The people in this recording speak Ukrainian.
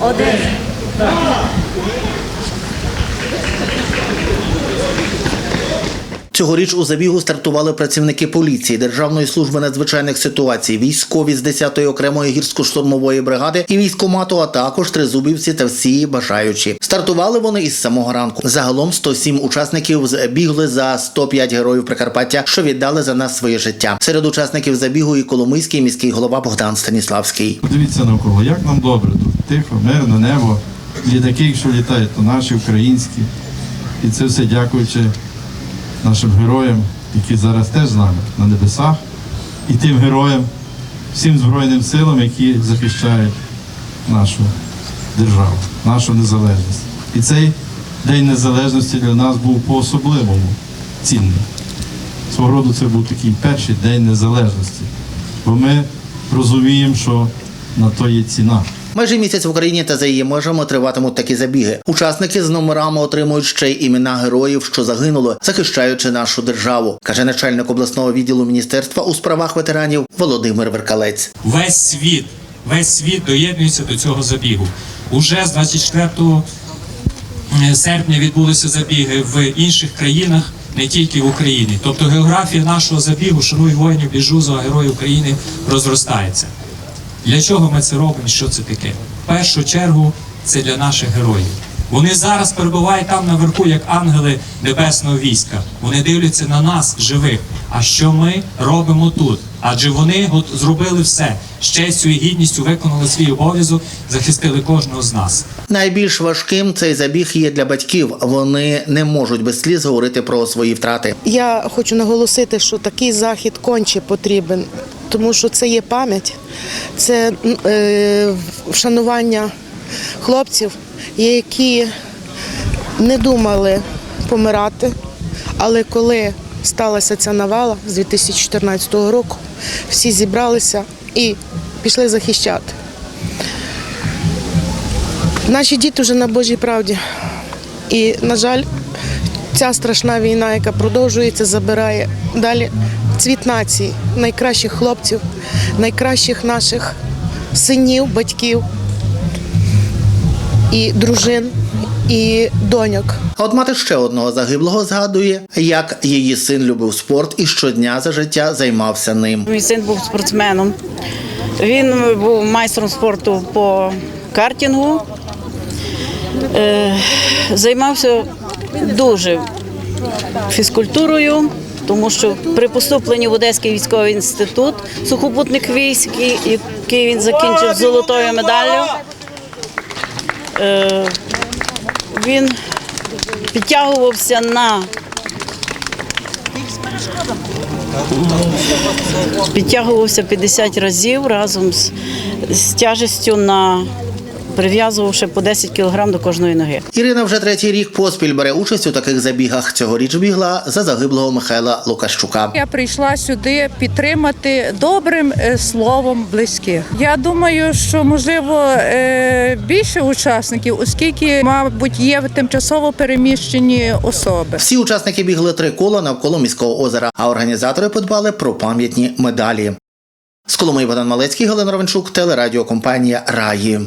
Один. Цьогоріч у забігу стартували працівники поліції, Державної служби надзвичайних ситуацій, військові з 10-ї окремої гірсько-штурмової бригади і військомату, а також тризубівці та всі бажаючі. Стартували вони із самого ранку. Загалом 107 учасників збігли за 105 героїв Прикарпаття, що віддали за нас своє життя. Серед учасників забігу і Коломийський міський голова Богдан Станіславський. Подивіться навколо, як нам добре тут. Тихо, мирне небо. Літаки, якщо літають, то наші українські. І це все дякуючи нашим героям, які зараз теж з нами на небесах, і тим героям, всім Збройним силам, які захищають нашу державу, нашу незалежність. І цей День Незалежності для нас був по-особливому цінним. Свого роду це був такий перший день незалежності. Бо ми розуміємо, що на то є ціна. Майже місяць в Україні та за її межами триватимуть такі забіги. Учасники з номерами отримують ще й імена героїв, що загинули, захищаючи нашу державу, каже начальник обласного відділу міністерства у справах ветеранів Володимир Веркалець. весь світ, весь світ доєднується до цього забігу. Уже з 24 серпня відбулися забіги в інших країнах, не тільки в Україні. Тобто географія нашого забігу «Шануй воїнів, біжу за герої України розростається. Для чого ми це робимо? Що це таке? В першу чергу це для наших героїв. Вони зараз перебувають там наверху, як ангели небесного війська. Вони дивляться на нас, живих. А що ми робимо тут? Адже вони от зробили все з честю і гідністю виконали свій обов'язок, захистили кожного з нас. Найбільш важким цей забіг є для батьків. Вони не можуть без сліз говорити про свої втрати. Я хочу наголосити, що такий захід конче потрібен, тому що це є пам'ять, це е, вшанування хлопців, які не думали помирати, але коли сталася ця навала з 2014 року, всі зібралися і пішли захищати. Наші діти вже на Божій правді. І, на жаль, ця страшна війна, яка продовжується, забирає далі цвіт нації, найкращих хлопців, найкращих наших синів, батьків і дружин, і доньок. А от мати ще одного загиблого згадує, як її син любив спорт і щодня за життя займався ним. Мій син був спортсменом. Він був майстром спорту по картингу. Е, Займався дуже фізкультурою, тому що при поступленні в Одеський військовий інститут сухопутних військ, який- він закінчив з золотою медаллю, е, він підтягувався на підтягувався 50 разів разом з, з тяжестю на прив'язувавши по 10 кг до кожної ноги. Ірина вже третій рік поспіль бере участь у таких забігах. Цьогоріч бігла за загиблого Михайла Лукащука. Я прийшла сюди підтримати добрим е, словом близьких. Я думаю, що можливо е, більше учасників, оскільки, мабуть, є тимчасово переміщені особи. Всі учасники бігли три кола навколо міського озера, а організатори подбали про пам'ятні медалі. З Коломиї Богдан Малецький, Галина Ровенчук, телерадіокомпанія Раї.